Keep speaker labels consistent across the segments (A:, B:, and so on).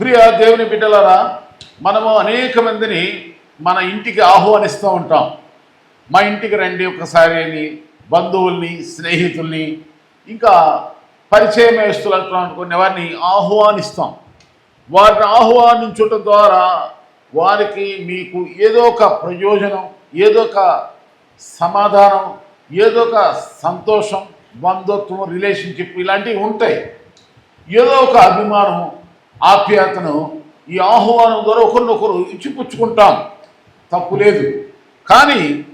A: ప్రియ దేవుని బిడ్డలారా మనము అనేక మందిని మన ఇంటికి ఆహ్వానిస్తూ ఉంటాం. మా ఇంటికి రండి ఒకసారి అని బంధువుల్ని స్నేహితుల్ని ఇంకా పరిచయం వేస్తులు అనుకునే వారిని ఆహ్వానిస్తాం. వారిని ఆహ్వానించటం ద్వారా వారికి మీకు ఏదో ఒక ప్రయోజనం ఏదో ఒక సమాధానం ఏదో ఒక సంతోషం బంధుత్వం రిలేషన్షిప్ ఇలాంటివి ఉంటాయి. ఏదో ఒక అభిమానం ఆప్యాయతను ఈ ఆహ్వానం ద్వారా ఒకరినొకరు ఇచ్చిపుచ్చుకుంటాం. తప్పు లేదు. కానీ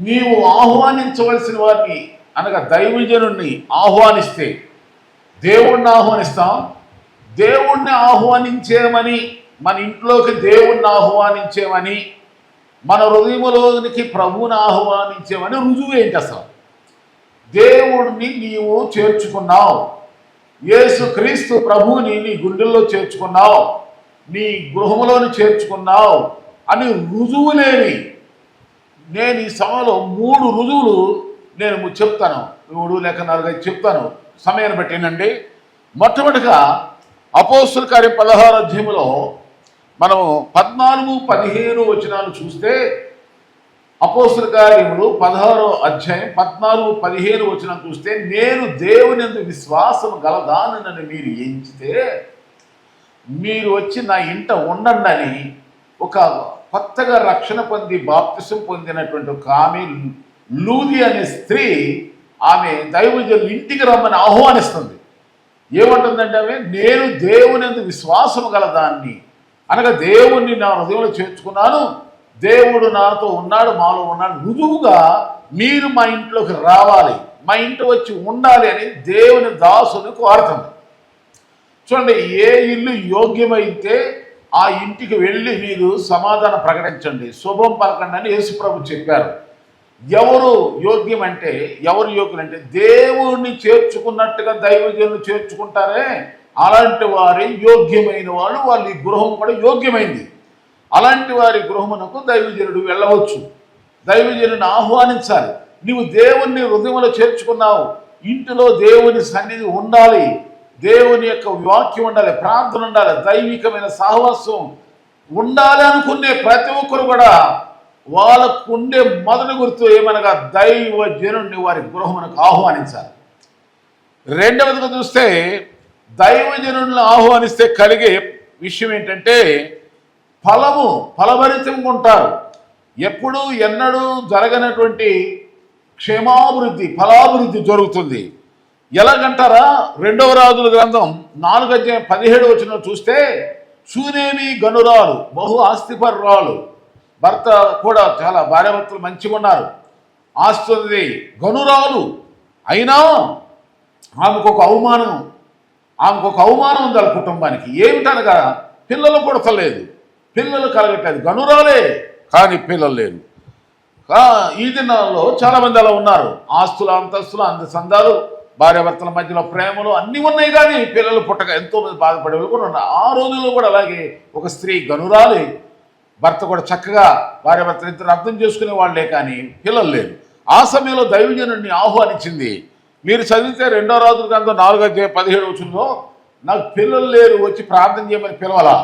A: నీవు ఆహ్వానించవలసిన వారిని అనగా దైవజనుణ్ణి ఆహ్వానిస్తే దేవుణ్ణి ఆహ్వానిస్తాం. దేవుణ్ణి ఆహ్వానించేమని మన ఇంట్లోకి దేవుణ్ణి ఆహ్వానించేమని మన హృదయములోనికి ప్రభువుని ఆహ్వానించేమని రుజువు ఏంటి అసలు? దేవుడిని నీవు చేర్చుకున్నావు. యేసు క్రీస్తు ప్రభువుని నీ గుండెల్లో చేర్చుకున్నావు నీ గృహంలోని చేర్చుకున్నావు అని రుజువు లేని నేను ఈ సమయంలో మూడు రుజువులు నేను చెప్తాను. మూడు లేక నాలుగైదు చెప్తాను. సమయాన్ని బట్టినండి మొట్టమొదటిగా అపోస్తుల కార్య పదహారు అధ్యయంలో మనము పద్నాలుగు పదిహేను వచనాలు చూస్తే అపోసుల కార్యములు పదహారో అధ్యాయం పద్నాలుగు పదిహేను వచ్చిన చూస్తే నేను దేవుని విశ్వాసం విశ్వాసం గలదానని మీరు ఎంచితే మీరు వచ్చి నా ఇంట ఉండండి అని ఒక కొత్తగా రక్షణ పొంది బాప్తిసం పొందినటువంటి ఒక ఆమె లూది అనే స్త్రీ ఆమె దైవజనులు ఇంటికి రమ్మని ఆహ్వానిస్తుంది. ఏమంటుందంటే ఆమె నేను దేవుని యందు విశ్వాసం గలదాన్ని అనగా దేవుణ్ణి నా హృదయంలో చేర్చుకున్నాను. దేవుడు నాతో ఉన్నాడు మాలో ఉన్నాడు. రుజువుగా మీరు మా ఇంట్లోకి రావాలి. మా ఇంటి వచ్చి ఉండాలి అని దేవుని దాసుని కోరుతుంది చూడండి ఏ ఇల్లు యోగ్యమైతే ఆ ఇంటికి వెళ్ళి మీరు సమాధానం ప్రకటించండి. శుభం పలకండి అని యేసుప్రభు చెప్పారు. ఎవరు యోగ్యం అంటే ఎవరు యోగ్యులు అంటే దేవుణ్ణి చేర్చుకున్నట్టుగా దైవజనులు చేర్చుకుంటారే. అలాంటి వారి యోగ్యమైన వాళ్ళు వాళ్ళ గృహం కూడా యోగ్యమైంది. అలాంటి వారి గృహమునకు దైవజనుడు వెళ్ళవచ్చు. దైవజనుని ఆహ్వానించాలి. నీవు దేవుణ్ణి హృదయంలో చేర్చుకున్నావు. ఇంటిలో దేవుని సన్నిధి ఉండాలి. దేవుని యొక్క వాక్యం ఉండాలి. ప్రార్థన ఉండాలి. దైవికమైన సహవాసం ఉండాలి అనుకునే ప్రతి ఒక్కరు కూడా వాళ్ళకు ఉండే మొదటి గుర్తు ఏమనగా దైవ జనుడిని వారి గృహమునకు ఆహ్వానించాలి. రెండవదిగా చూస్తే దైవజనులను ఆహ్వానిస్తే కలిగే విషయం ఏంటంటే ఫలము ఫలభరితంగా ఉంటారు ఎప్పుడు ఎన్నడూ జరగనటువంటి క్షేమాభివృద్ధి ఫలాభివృద్ధి జరుగుతుంది. ఎలాగంటారా? రెండవ రాజుల గ్రంథం నాలుగు అధ్యాయం పదిహేడు వచ్చిన చూస్తే సూనేమి గనురాలు బహు ఆస్తిపర్రాలు. భర్త కూడా చాలా భార్యాభర్తలు మంచిగా ఉన్నారు ఆస్తి ఉంది గనురాలు. అయినా ఆమెకు ఒక అవమానం ఆమెకు ఒక అవమానం ఉంది వాళ్ళ కుటుంబానికి. ఏమిటనగా పిల్లలు పుడతలేదు. పిల్లలు కలగట్లేదు గనురాలే. కానీ పిల్లలు లేరు. ఈ దినాల్లో చాలామంది అలా ఉన్నారు. ఆస్తులు అంతస్తులు అందసందాలు భార్యాభర్తల మధ్యలో ప్రేమలు అన్నీ ఉన్నాయి కానీ పిల్లలు పుట్టక ఎంతో మంది బాధపడే వాళ్ళు కూడా ఉన్నారు. ఆ రోజుల్లో కూడా అలాగే ఒక స్త్రీ గనురాలి. భర్త కూడా చక్కగా భార్యాభర్త ఇద్దరు అర్థం చేసుకునే వాళ్ళే కానీ పిల్లలు లేరు. ఆ సమయంలో దైవజనుడిని ఆహ్వానించింది మీరు చదివితే రెండో రాజు గ్రంథం నాలుగో పదిహేడు వచ్చిందో నాకు పిల్లలు లేరు వచ్చి ప్రార్థన చేయమని పిలవాలా?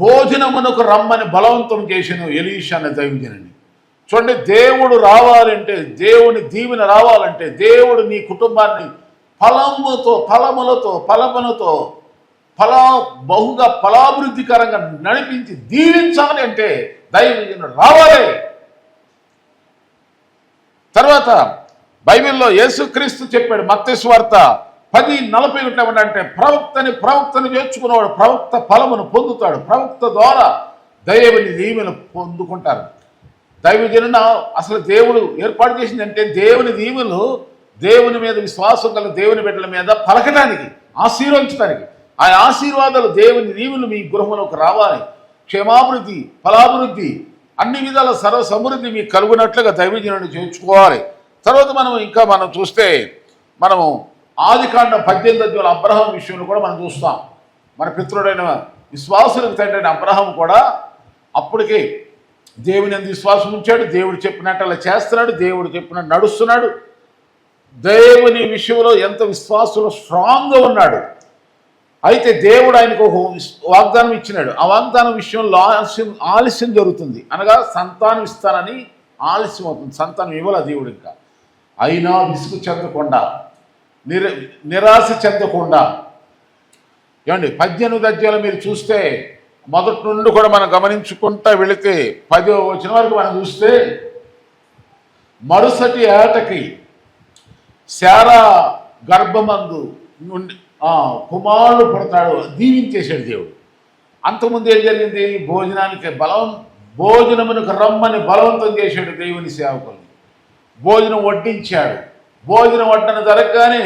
A: భోజనమునకు రమ్మని బలవంతం చేసిన ఎలీషా దైవజనని. చూడండి దేవుడు రావాలంటే దేవుని దీవెన రావాలంటే దేవుడు నీ కుటుంబాన్ని ఫలముతో ఫలములతో ఫలములతో ఫలా బహుగా ఫలాభివృద్ధికరంగా నడిపించి దీవించాలి అంటే దైవజనుడు రావాలి. తర్వాత బైబిల్లో యేసుక్రీస్తు చెప్పాడు మత్స్వార్త పది నలభై ఒకటి అంటే ప్రవక్తని ప్రవక్తని చేర్చుకున్నవాడు ప్రవక్త ఫలమును పొందుతాడు. ప్రవక్త ద్వారా దైవని దీవెను పొందుకుంటారు. దైవజనున అసలు దేవుడు ఏర్పాటు చేసిందంటే దేవుని దీవులు దేవుని మీద విశ్వాసం గల దేవుని బిడ్డల మీద పలకడానికి ఆశీర్వదించడానికి ఆ ఆశీర్వాదాలు దేవుని దీవులు మీ గృహంలోకి రావాలి. క్షేమాభివృద్ధి ఫలాభివృద్ధి అన్ని విధాల సర్వ సమృద్ధి మీకు కలుగునట్లుగా దైవజనుని చేర్చుకోవాలి. తర్వాత మనం ఇంకా మనం చూస్తే మనము ఆదికాండం పద్దెనిమిది అధ్యాయుల అబ్రహం విషయంలో కూడా మనం చూస్తాం. మన పితృడైన విశ్వాసులకు తండ్రి అయిన అబ్రహం కూడా అప్పటికే దేవుని అందు విశ్వాసం ఉంచాడు. దేవుడు చెప్పినట్టు అలా చేస్తున్నాడు. దేవుడు చెప్పినట్టు నడుస్తున్నాడు. దేవుని విషయంలో ఎంత విశ్వాసంలో స్ట్రాంగ్గా ఉన్నాడు. అయితే దేవుడు ఆయనకు ఒక వాగ్దానం ఇచ్చినాడు. ఆ వాగ్దానం విషయంలో ఆలస్యం ఆలస్యం జరుగుతుంది. అనగా సంతానం ఇస్తానని ఆలస్యం అవుతుంది. సంతానం ఇవ్వాలి దేవుడు ఇంకా. అయినా విసుగు చెందకుండా నిర నిరాశ చెందకుండా. ఏమండి పద్దెనిమిది అధ్యాయులు మీరు చూస్తే మొదటి నుండి కూడా మనం గమనించుకుంటా వెళితే పదో వచ్చిన వరకు మనం చూస్తే మరుసటి ఏటకి శారా గర్భమందు నుండి కుమారుడు పుడతాడు దీవించేశాడు దేవుడు. అంతకుముందు ఏం జరిగింది? భోజనానికి బలం భోజనమునకు రమ్మని బలవంతం చేశాడు దేవుని సేవకుల్ని భోజనం వడ్డించాడు. భోజనం వడ్డన జరగగానే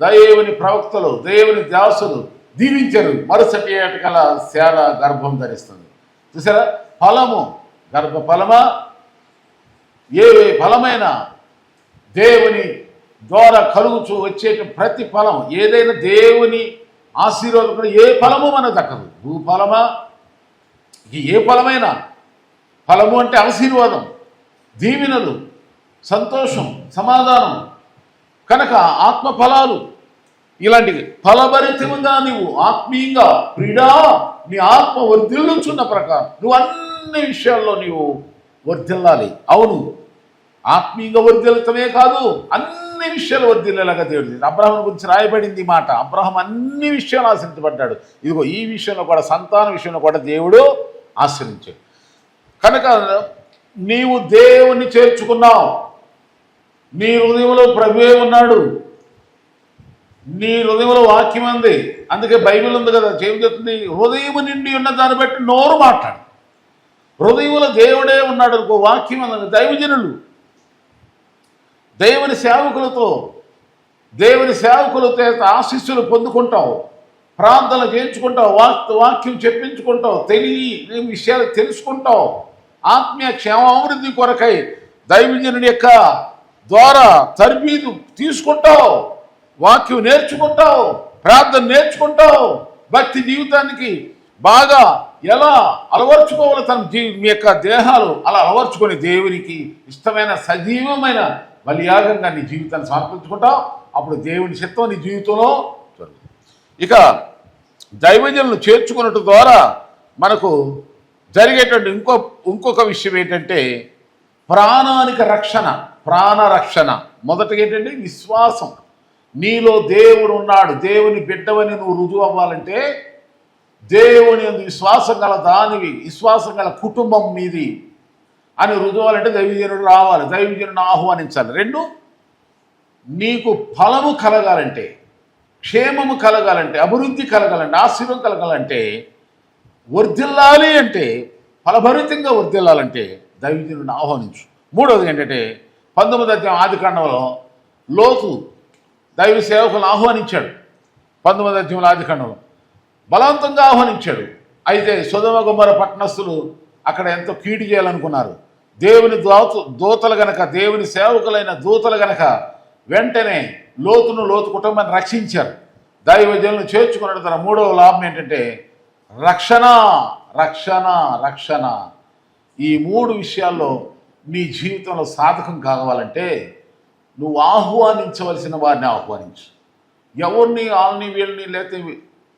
A: దేవుని ప్రవక్తలు దేవుని దాసులు దీవించారు. మరుసటి ఏటకల శార గర్భం ధరిస్తుంది. చూసారా? ఫలము గర్భ ఫలమా ఏ ఫలమైన దేవుని ద్వారా కలుగుచూ వచ్చే ప్రతి ఫలం ఏదైనా దేవుని ఆశీర్వాదం ఏ ఫలము మనకు దక్కదు. భూఫలమా? ఏ ఫలమైనా? ఫలము అంటే ఆశీర్వాదం దీవెనలు సంతోషం సమాధానం కనుక ఆత్మ ఫలాలు ఇలాంటి ఫలభరితంగా నీవు ఆత్మీయంగా క్రీడా నీ ఆత్మ వర్ధిల్లుచున్న ప్రకారం నువ్వు అన్ని విషయాల్లో నీవు వర్ధిల్లాలి. అవును ఆత్మీయంగా వర్ధిల్లటమే కాదు అన్ని విషయాలు వర్ధిల్లేలాగా దేవుడు అబ్రహం గురించి రాయబడింది మాట. అబ్రహం అన్ని విషయాలు ఆశ్రయించబడ్డాడు. ఇదిగో ఈ విషయంలో కూడా సంతాన విషయంలో కూడా దేవుడు ఆశ్రయించాడు. కనుక నీవు దేవుణ్ణి చేర్చుకున్నావు. నీ హృదయంలో ప్రభువే ఉన్నాడు. నీ హృదయంలో వాక్యం ఉంది. అందుకే బైబిల్ ఉంది కదా. ఏం చెప్తుంది? హృదయం నిండి ఉన్న దాన్ని బట్టి నోరు మాట్లాడు. హృదయంలో దేవుడే ఉన్నాడు అనుకో వాక్యం అన్నది. దైవజనులు దేవుని సేవకులతో దేవుని సేవకులతో ఆశీస్సులు పొందుకుంటావు. ప్రార్థనలు చేయించుకుంటావు. వాక్ వాక్యం చెప్పించుకుంటావు. తెలియ విషయాలు తెలుసుకుంటావు. ఆత్మీయ క్షేమాభివృద్ధి కొరకై దైవజనుడి యొక్క ద్వారా తరబీదు తీసుకుంటావు వాక్యం నేర్చుకుంటావు ప్రార్థన నేర్చుకుంటావు భక్తి జీవితానికి బాగా ఎలా అలవర్చుకోవాలి తన జీ మీ యొక్క దేహాలు అలా అలవర్చుకొని దేవునికి ఇష్టమైన సజీవమైన బలియాగంగా నీ జీవితాన్ని సమర్పించుకుంటావు. అప్పుడు దేవుని చిత్తం నీ జీవితంలో ఇక దైవజనులు చేర్చుకున్నట్టు ద్వారా మనకు జరిగేటువంటి ఇంకో ఇంకొక విషయం ఏంటంటే ప్రాణానికి రక్షణ. ప్రాణరక్షణ. మొదటగా ఏంటంటే విశ్వాసం. నీలో దేవుడు ఉన్నాడు. దేవుని బిడ్డవని నువ్వు రుజువు అవ్వాలంటే దేవుని విశ్వాసం గల దానివి విశ్వాసం గల కుటుంబం మీది అని రుజువాలంటే దైవజనుడు రావాలి. దైవజనుడు ఆహ్వానించాలి. రెండు నీకు ఫలము కలగాలంటే క్షేమము కలగాలంటే అభివృద్ధి కలగాలంటే ఆశీర్వం కలగాలంటే వర్ధిల్లాలి అంటే ఫలభరితంగా వర్ధిల్లాలంటే దైవజనుడిని ఆహ్వానించు. మూడవది ఏంటంటే పంతొమ్మిది అధ్యాయం ఆది కాండంలో లోతు దైవ సేవకులను ఆహ్వానించాడు. పంతొమ్మిది అధ్యాయంలో ఆది కాండంలో బలవంతంగా ఆహ్వానించాడు. అయితే సుధమ గుమ్మర పట్టణస్థులు అక్కడ ఎంతో కీడు చేయాలనుకున్నారు. దేవుని దోత దూతలు గనక దేవుని సేవకులైన దూతలు గనక వెంటనే లోతును లోతు కుటుంబాన్ని రక్షించారు. దైవజనులను చేర్చుకున్న తన మూడవ లాభం ఏంటంటే రక్షణ రక్షణ రక్షణ. ఈ మూడు విషయాల్లో నీ జీవితంలో సాధకం కావాలంటే నువ్వు ఆహ్వానించవలసిన వారిని ఆహ్వానించు. ఎవరిని వాళ్ళని వీళ్ళని లేకపోతే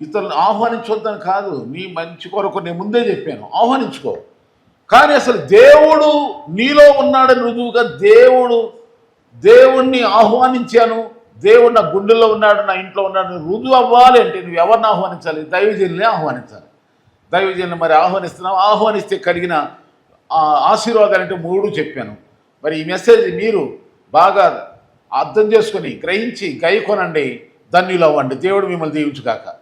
A: ఇతరులను ఆహ్వానించొద్దని కాదు. నీ మంచి కొరకు నేను ముందే చెప్పాను ఆహ్వానించుకో. కానీ అసలు దేవుడు నీలో ఉన్నాడని రుజువుగా దేవుడు దేవుణ్ణి ఆహ్వానించాను దేవుడు నా గుండెల్లో ఉన్నాడు నా ఇంట్లో ఉన్నాడు రుజువు అవ్వాలి అంటే నువ్వు ఎవరిని ఆహ్వానించాలి? దైవజనులే ఆహ్వానించాలి. దైవజనులు మరి ఆహ్వానిస్తున్నావు? ఆహ్వానిస్తే కలిగిన ఆశీర్వాదాలు అంటే మూడు చెప్పాను. మరి ఈ మెసేజ్ మీరు బాగా అర్థం చేసుకొని గ్రహించి గైకొనండి. ధన్యులు అవ్వండి దేవుడు మిమ్మల్ని దీవించుగాక.